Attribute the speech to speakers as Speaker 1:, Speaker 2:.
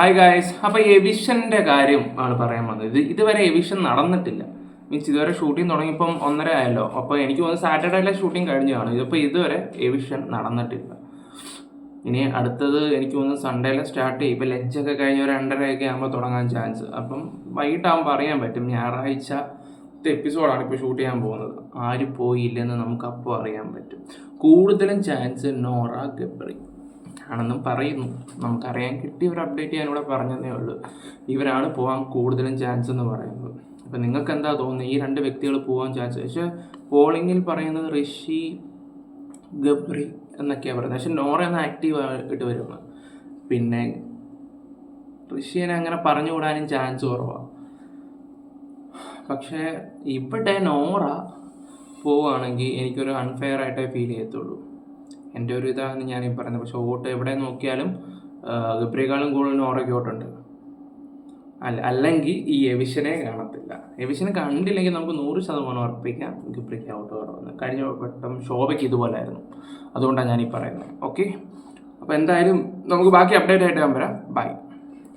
Speaker 1: Hi guys അപ്പോൾ എവിഷന്റെ കാര്യം ആണ് പറയാൻ വന്നത്. ഇത് ഇതുവരെ എവിഷൻ നടന്നിട്ടില്ല. മീൻസ് ഇതുവരെ ഷൂട്ടിംഗ് തുടങ്ങിയപ്പം ഒന്നര ആയല്ലോ. അപ്പോൾ എനിക്ക് തോന്നുന്നു സാറ്റർഡേയിലെ ഷൂട്ടിംഗ് കഴിഞ്ഞു കാണും ഇതുവരെ എവിഷൻ നടന്നിട്ടില്ല. ഇനി അടുത്തത് എനിക്ക് തോന്നുന്നു സൺഡേയിലെ സ്റ്റാർട്ട് ചെയ്യും. ഇപ്പോൾ ലഞ്ചൊക്കെ കഴിഞ്ഞ് ഒരു രണ്ടരയൊക്കെ ആകുമ്പോൾ തുടങ്ങാൻ ചാൻസ് അപ്പം വൈകിട്ടാകുമ്പോൾ അറിയാൻ പറ്റും. ഞായറാഴ്ച എപ്പിസോഡാണ് ഇപ്പോൾ ഷൂട്ട് ചെയ്യാൻ പോകുന്നത്. ആര് പോയില്ലെന്ന് നമുക്ക് അപ്പോൾ അറിയാൻ പറ്റും. കൂടുതലും ചാൻസ് നോറ ഗബ്രി. ആണെന്നും പറയുന്നു. നമുക്കറിയാൻ കിട്ടിയ ഒരു അപ്ഡേറ്റ് ഞാനിവിടെ പറഞ്ഞതേ ഉള്ളൂ. ഇവരാണ് പോകാൻ കൂടുതലും ചാൻസ് എന്ന് പറയുന്നത്. അപ്പം നിങ്ങൾക്ക് എന്താ തോന്നുന്നത്? ഈ രണ്ട് വ്യക്തികൾ പോകാൻ ചാൻസ് പക്ഷേ പോളിങ്ങിൽ പറയുന്നത് ഋഷി ഗബ്രി എന്നൊക്കെയാണ് പറയുന്നത്. പക്ഷെ നോറ എന്ന ആക്റ്റീവ് ആയിട്ട് വരുന്നത് പിന്നെ ഋഷിയനെ അങ്ങനെ പറഞ്ഞു പറഞ്ഞുകൂടാനും ചാൻസ് കുറവാണ് പക്ഷേ ഇവിടെ നോറ പോവുകയാണെങ്കിൽ എനിക്കൊരു അൺഫെയർ ആയിട്ടേ ഫീൽ ചെയ്യത്തുള്ളൂ. എന്റെ ഒരു ഇതാണ് ഞാൻ ഈ പറയുന്നത്. പക്ഷെ ഓട്ട് എവിടെ നോക്കിയാലും ഗബ്രിയേക്കാളും കൂടുതൽ നോറയ്ക്ക് ഓട്ടുണ്ട് അല്ല അല്ലെങ്കിൽ ഈ എവിഷനെ കാണത്തില്ല. എവിഷനെ കണ്ടില്ലെങ്കിൽ നമുക്ക് നൂറ് ശതമാനം ഉറപ്പിക്കാം ഗബ്രിക്ക് ഔട്ട് കുറവെന്ന്. കഴിഞ്ഞ വട്ടം ശോഭയ്ക്ക് ഇതുപോലായിരുന്നു. അതുകൊണ്ടാണ് ഞാൻ ഈ പറയുന്നത്. ഓക്കെ? അപ്പോൾ എന്തായാലും നമുക്ക് ബാക്കി അപ്ഡേറ്റ് ആയിട്ട് ഞാൻ വരാം. ബൈ